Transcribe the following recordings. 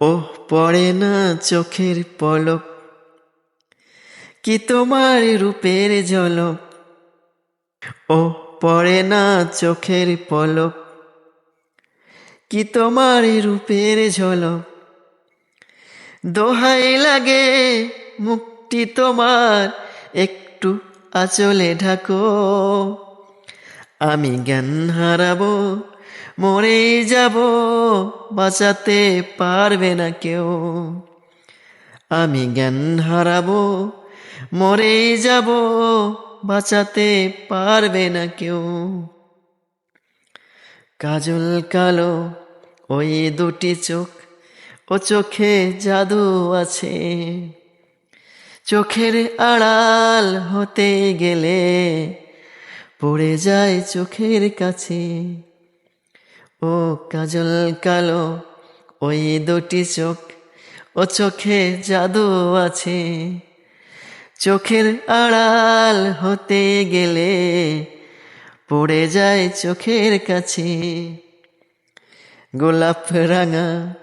ও পড়ে না চোখের পলক। কি তোমার রূপের ঝলক? ও পড়ে না চোখের পলক। কি তোমার রূপের ঝলক? দোহাই লাগে, মুক্তি তোমার একটু আচলে ঢাকো। আমি জ্ঞান হারাবো মরে যাব, বাঁচাতে পারবে না কেউ। আমি জ্ঞান হারাবো, মরে যাব, বাঁচাতে পারবে না কেউ। কাজল কালো, ওই দুটি চোখ, ও চোখে জাদু আছে। চোখের আড়াল হতে গেলে পড়ে যায় চোখের কাছে। ও কাজল কালো, ওই দুটি চোখ, ও চোখে জাদু আছে। চোখের আড়াল হতে গেলে পড়ে যায় চোখের কাছে। গোলাপ রাঙা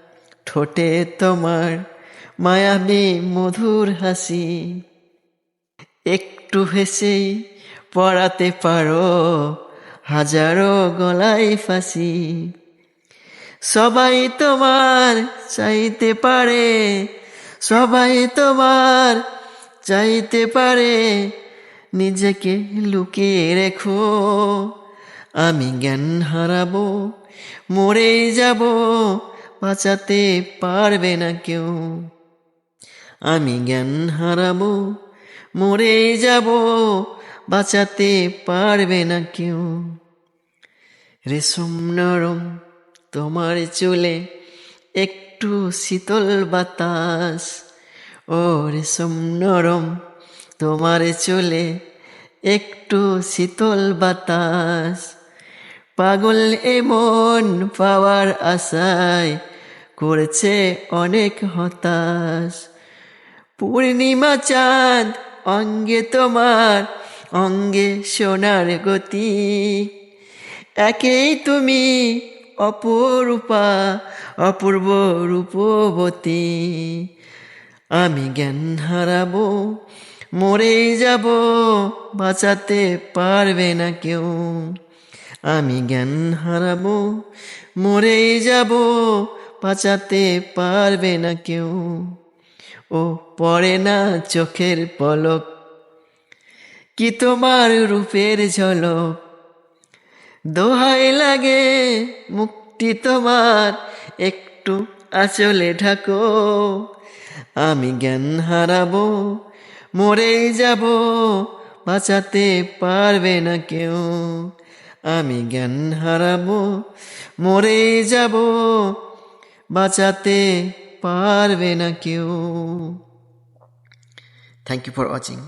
ঠোঁটে তোমার মায়াবী মধুর হাসি। একটু হেসেই পড়াতে পারো হাজারো গলায় ফাঁসি। সবাই তোমার চাইতে পারে, সবাই তোমার চাইতে পারে, নিজেকে লুকিয়ে রেখো। আমি জ্ঞান হারাবো মরে যাব, বাঁচাতে পারবে না কেউ। আমি জ্ঞান হারাবো মরে যাব বাঁচাতে পারবে না কেউ। রেশম নরম, তোমার চুলে একটু শীতল বাতাস। ও রেশম নরম, তোমার চুলে একটু শীতল বাতাস। পাগল এমন পাওয়ার আশায় করেছে অনেক হতাশ। পূর্ণিমা চাঁদ অঙ্গে তোমার অঙ্গে সোনার গতি। একেই তুমি অপরূপা, অপূর্ব রূপবতী। আমি জ্ঞান হারাবো মরে যাব, বাঁচাতে পারবে না কেউ। আমি জ্ঞান হারাবো মরে যাব, বাঁচাতে পারবে না কেউ। ও পড়ে না চোখের পলক কি তোমার রূপের ঝলক? দোহাই লাগে মুক্তি তোমার, একটু আচলে ঢাকো। আমি জ্ঞান হারাবো, মরেই যাব, বাঁচাতে পারবে না কেউ। আমি জ্ঞান হারাবো মরে যাব, বাঁচাতে পারবে না কেউ। Thank you for watching